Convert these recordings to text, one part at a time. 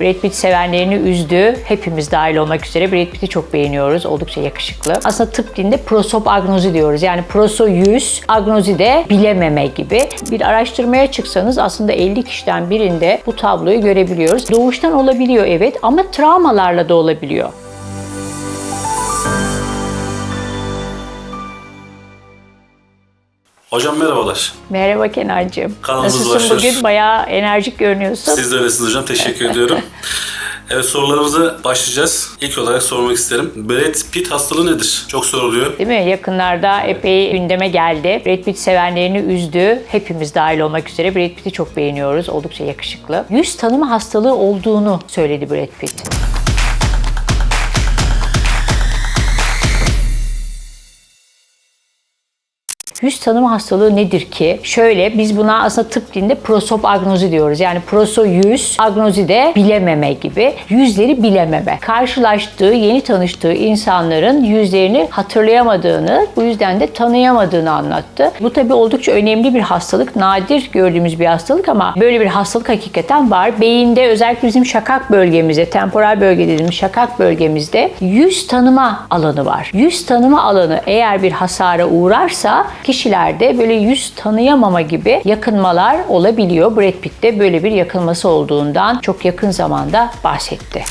Brad Pitt sevenlerini üzdü. Hepimiz dahil olmak üzere Brad Pitt'i çok beğeniyoruz. Oldukça yakışıklı. Aslında tıp dilinde prosopagnozi diyoruz. Yani proso yüz, agnozi de bilememe gibi. Bir araştırmaya çıksanız aslında 50 kişiden birinde bu tabloyu görebiliyoruz. Doğuştan olabiliyor evet ama travmalarla da olabiliyor. Hocam merhabalar. Merhaba Kenar'cığım. Kanalımız Nasılsın başlar. bugün? Bayağı enerjik görünüyorsun. Siz de öylesiniz hocam. Teşekkür ediyorum. Evet sorularımıza başlayacağız. İlk olarak sormak isterim. Brad Pitt hastalığı nedir? Çok soruluyor. Değil mi? Yakınlarda epey gündeme geldi. Brad Pitt sevenlerini üzdü. Hepimiz dahil olmak üzere Brad Pitt'i çok beğeniyoruz. Oldukça yakışıklı. Yüz tanıma hastalığı olduğunu söyledi Brad Pitt. Yüz tanıma hastalığı nedir ki? Şöyle biz buna aslında tıp dilinde prosopagnozi diyoruz. Yani proso yüz, agnozi de bilememe gibi. Yüzleri bilememe. Karşılaştığı, yeni tanıştığı insanların yüzlerini hatırlayamadığını, bu yüzden de tanıyamadığını anlattı. Bu tabii oldukça önemli bir hastalık. Nadir gördüğümüz bir hastalık ama böyle bir hastalık hakikaten var. Beyinde özellikle bizim şakak bölgemizde, temporal bölge dediğimiz şakak bölgemizde yüz tanıma alanı var. Yüz tanıma alanı eğer bir hasara uğrarsa kişilerde böyle yüz tanıyamama gibi yakınmalar olabiliyor. Brad Pitt de böyle bir yakınması olduğundan çok yakın zamanda bahsetti.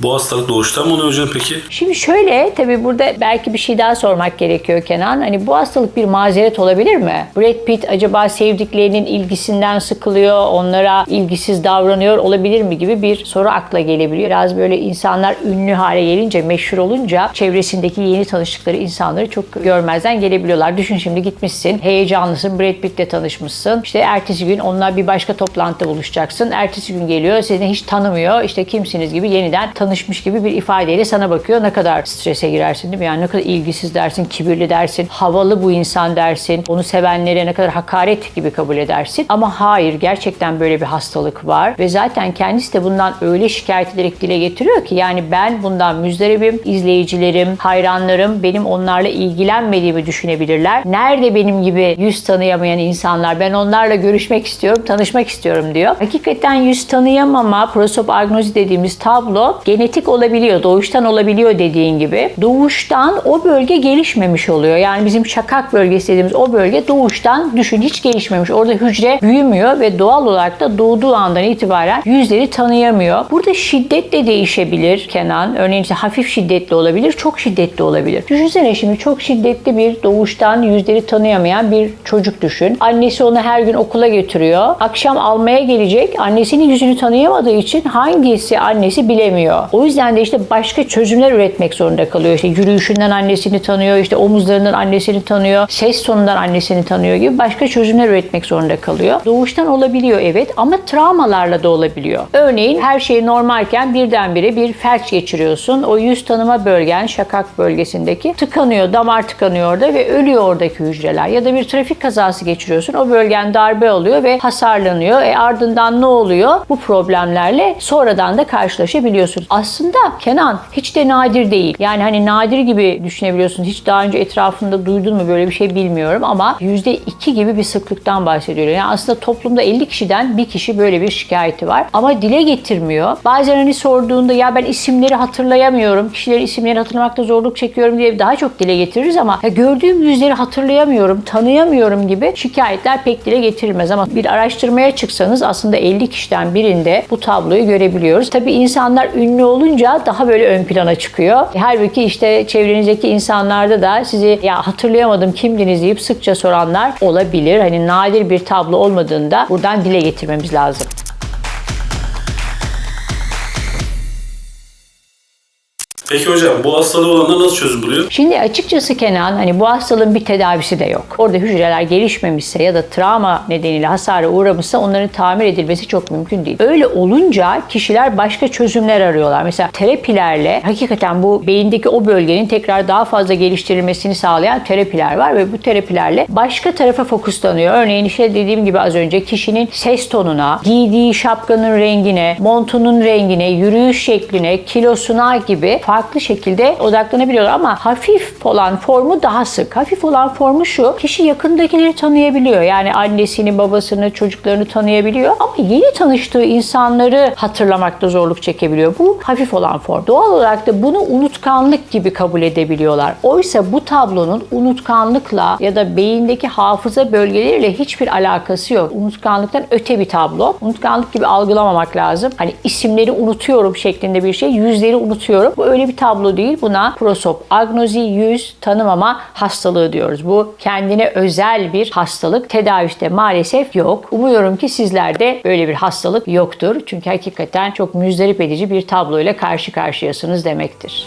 Bu hastalık doğuştan mı oluyor hocam peki? Şimdi şöyle tabii burada belki bir şey daha sormak gerekiyor Kenan. Hani bu hastalık bir mazeret olabilir mi? Brad Pitt acaba sevdiklerinin ilgisinden sıkılıyor, onlara ilgisiz davranıyor olabilir mi gibi bir soru akla gelebiliyor. Biraz böyle insanlar ünlü hale gelince, meşhur olunca çevresindeki yeni tanıştıkları insanları çok görmezden gelebiliyorlar. Düşün şimdi gitmişsin, heyecanlısın, Brad Pitt'le tanışmışsın. İşte ertesi gün onunla bir başka toplantıda buluşacaksın. Ertesi gün geliyor, seni hiç tanımıyor. İşte kimsiniz gibi yeniden tanışmış gibi bir ifadeyle sana bakıyor. Ne kadar strese girersin değil mi? Yani ne kadar ilgisiz dersin, kibirli dersin, havalı bu insan dersin. Onu sevenlere ne kadar hakaret gibi kabul edersin. Ama hayır gerçekten böyle bir hastalık var ve zaten kendisi de bundan öyle şikayet ederek dile getiriyor ki yani ben bundan müzdaribim, izleyicilerim, hayranlarım benim onlarla ilgilenmediğimi düşünebilirler. Nerede benim gibi yüz tanıyamayan insanlar? Ben onlarla görüşmek istiyorum, tanışmak istiyorum diyor. Hakikaten yüz tanıyamama, prosopagnozi dediğimiz tablo genetik olabiliyor, doğuştan olabiliyor dediğin gibi. Doğuştan o bölge gelişmemiş oluyor. Yani bizim şakak bölgesi dediğimiz o bölge doğuştan düşün hiç gelişmemiş. Orada hücre büyümüyor ve doğal olarak da doğduğu andan itibaren yüzleri tanıyamıyor. Burada şiddet de değişebilir Kenan. Örneğin işte hafif şiddetli olabilir, çok şiddetli olabilir. Düşünsene şimdi çok şiddetli bir doğuştan yüzleri tanıyamayan bir çocuk düşün. Annesi onu her gün okula götürüyor. Akşam almaya gelecek. Annesinin yüzünü tanıyamadığı için hangisi annesi bilemiyor. O yüzden de işte başka çözümler üretmek zorunda kalıyor. İşte yürüyüşünden annesini tanıyor, işte omuzlarından annesini tanıyor, ses tonundan annesini tanıyor gibi başka çözümler üretmek zorunda kalıyor. Doğuştan olabiliyor evet ama travmalarla da olabiliyor. Örneğin her şey normalken birdenbire bir felç geçiriyorsun. O yüz tanıma bölgen, şakak bölgesindeki tıkanıyor, damar tıkanıyor orada ve ölüyor oradaki hücreler. Ya da bir trafik kazası geçiriyorsun. O bölgen darbe alıyor ve hasarlanıyor. E ardından ne oluyor? Bu problemlerle sonradan da karşılaşabiliyorsun. Aslında Kenan hiç de nadir değil. Yani hani nadir gibi düşünebiliyorsun. Hiç daha önce etrafında duydun mu böyle bir şey bilmiyorum ama %2 gibi bir sıklıktan bahsediyor. Yani aslında toplumda 50 kişiden bir kişi böyle bir şikayeti var. Ama dile getirmiyor. Bazen hani sorduğunda ya ben isimleri hatırlayamıyorum. Kişileri isimleri hatırlamakta zorluk çekiyorum diye daha çok dile getiririz ama ya gördüğüm yüzleri hatırlayamıyorum, tanıyamıyorum gibi şikayetler pek dile getirilmez ama bir araştırmaya çıksanız aslında 50 kişiden birinde bu tabloyu görebiliyoruz. Tabii insanlar ünlü olunca daha böyle ön plana çıkıyor. Halbuki işte çevrenizdeki insanlarda da sizi ya hatırlayamadım kimdiniz deyip sıkça soranlar olabilir. Hani nadir bir tablo olmadığında buradan dile getirmemiz lazım. Peki hocam bu hastalığı olanlar nasıl çözüm buluyor? Şimdi açıkçası Kenan hani bu hastalığın bir tedavisi de yok. Orada hücreler gelişmemişse ya da travma nedeniyle hasara uğramışsa onların tamir edilmesi çok mümkün değil. Öyle olunca kişiler başka çözümler arıyorlar. Mesela terapilerle hakikaten bu beyindeki o bölgenin tekrar daha fazla geliştirilmesini sağlayan terapiler var ve bu terapilerle başka tarafa fokuslanıyor. Örneğin işte dediğim gibi az önce kişinin ses tonuna, giydiği şapkanın rengine, montunun rengine, yürüyüş şekline, kilosuna gibi farklı farklı şekilde odaklanabiliyorlar ama hafif olan formu daha sık. Hafif olan formu şu, kişi yakındakileri tanıyabiliyor. Yani annesini, babasını, çocuklarını tanıyabiliyor ama yeni tanıştığı insanları hatırlamakta zorluk çekebiliyor. Bu hafif olan form. Doğal olarak da bunu unutkanlık gibi kabul edebiliyorlar. Oysa bu tablonun unutkanlıkla ya da beyindeki hafıza bölgeleriyle hiçbir alakası yok. Unutkanlıktan öte bir tablo. Unutkanlık gibi algılamamak lazım. Hani isimleri unutuyorum şeklinde bir şey, yüzleri unutuyorum. Bu öyle bir tablo değil. Buna prosop, agnozi, yüz tanımama hastalığı diyoruz. Bu kendine özel bir hastalık. Tedaviste maalesef yok. Umuyorum ki sizlerde böyle bir hastalık yoktur. Çünkü hakikaten çok müzdarip edici bir tabloyla karşı karşıyasınız demektir.